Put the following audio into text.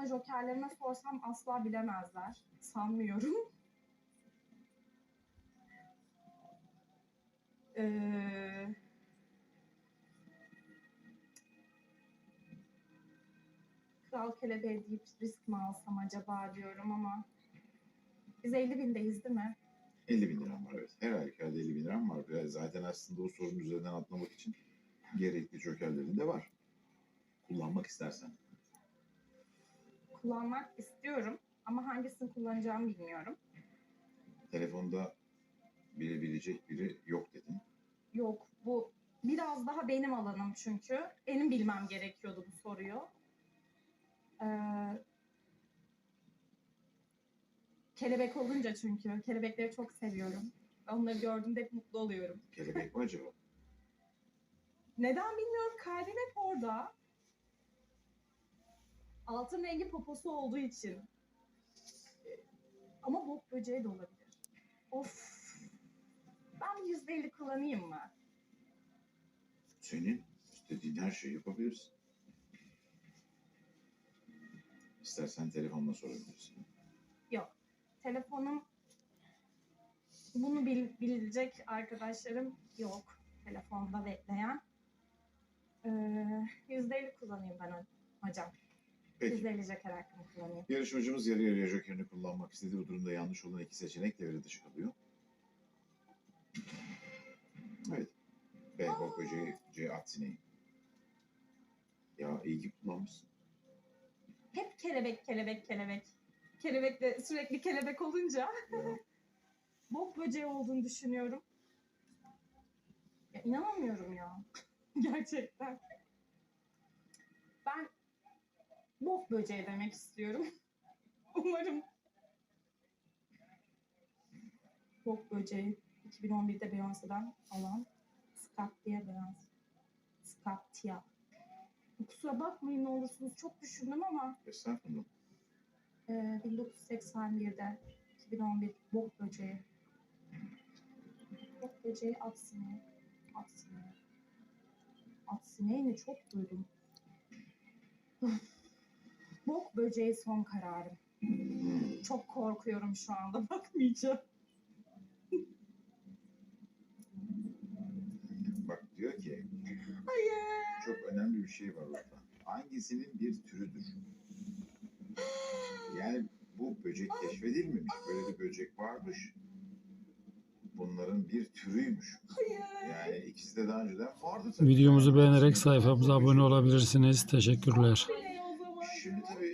Ama jokerlerime sorsam asla bilemezler. Sanmıyorum. Ee, Kral kelebeği deyip risk mi alsam acaba diyorum ama biz 50 bindeyiz değil mi? 50 bin liram var evet. Her halükarda 50 bin liram var. Zaten aslında o sorunun üzerinden atlamak için gerekli jokerlerin de var. Kullanmak istersen. Kullanmak istiyorum ama hangisini kullanacağımı bilmiyorum. Telefonda bilebilecek biri yok dedin. Yok bu biraz daha benim alanım çünkü. Benim bilmem gerekiyordu bu soruyu. Ee, kelebek olunca çünkü. Kelebekleri çok seviyorum. Onları gördüğümde hep mutlu oluyorum. Kelebek mi acaba? Neden bilmiyorum kalbim hep orada. Altın rengi poposu olduğu için. Ama bok böceği de olabilir. Of. Ben yüzde elli kullanayım mı? Senin istediğin her şeyi yapabilirsin. İstersen telefonla sorabilirsin. Telefonum bunu bil, bilecek arkadaşlarım yok telefonda bekleyen. Ee, Yüzde elli kullanayım ben hocam. Peki. Joker hakkımı kullanayım. Yarışmacımız yarı yarıya jokerini kullanmak istedi. Bu durumda yanlış olan iki seçenek devre dışı kalıyor. Evet. B. Bok böceği, C. At sineği. Ya iyi ki kullanmışsın. Hep kelebek kelebek kelebek. Kelebek de sürekli kelebek olunca Ya, bok böceği olduğunu düşünüyorum. Ya inanamıyorum ya. Gerçekten. Ben bok böceği demek istiyorum. Umarım. Bok böceği 2011'de Beyoncé'den alan Scott diye Beyoncé. Scottia. Kusura bakmayın ne olursunuz çok düşündüm ama estağfurullah. ee, 1981'de 2011 bok böceği. Bok böceği at sineği. At sineği. At sineğini çok duydum. Bok böceği son kararım. Çok korkuyorum şu anda bakmayacağım. Bak diyor ki Hayır. çok önemli bir şey var orada. Hangisinin bir türüdür? Yani bu böcek keşfedilmemiş. Böyle bir böcek varmış. Bunların bir türüymüş. Hayır. Yani ikisi de daha önceden vardı tabii. Videomuzu beğenerek sayfamıza abone olabilirsiniz. Teşekkürler. Şimdi tabii.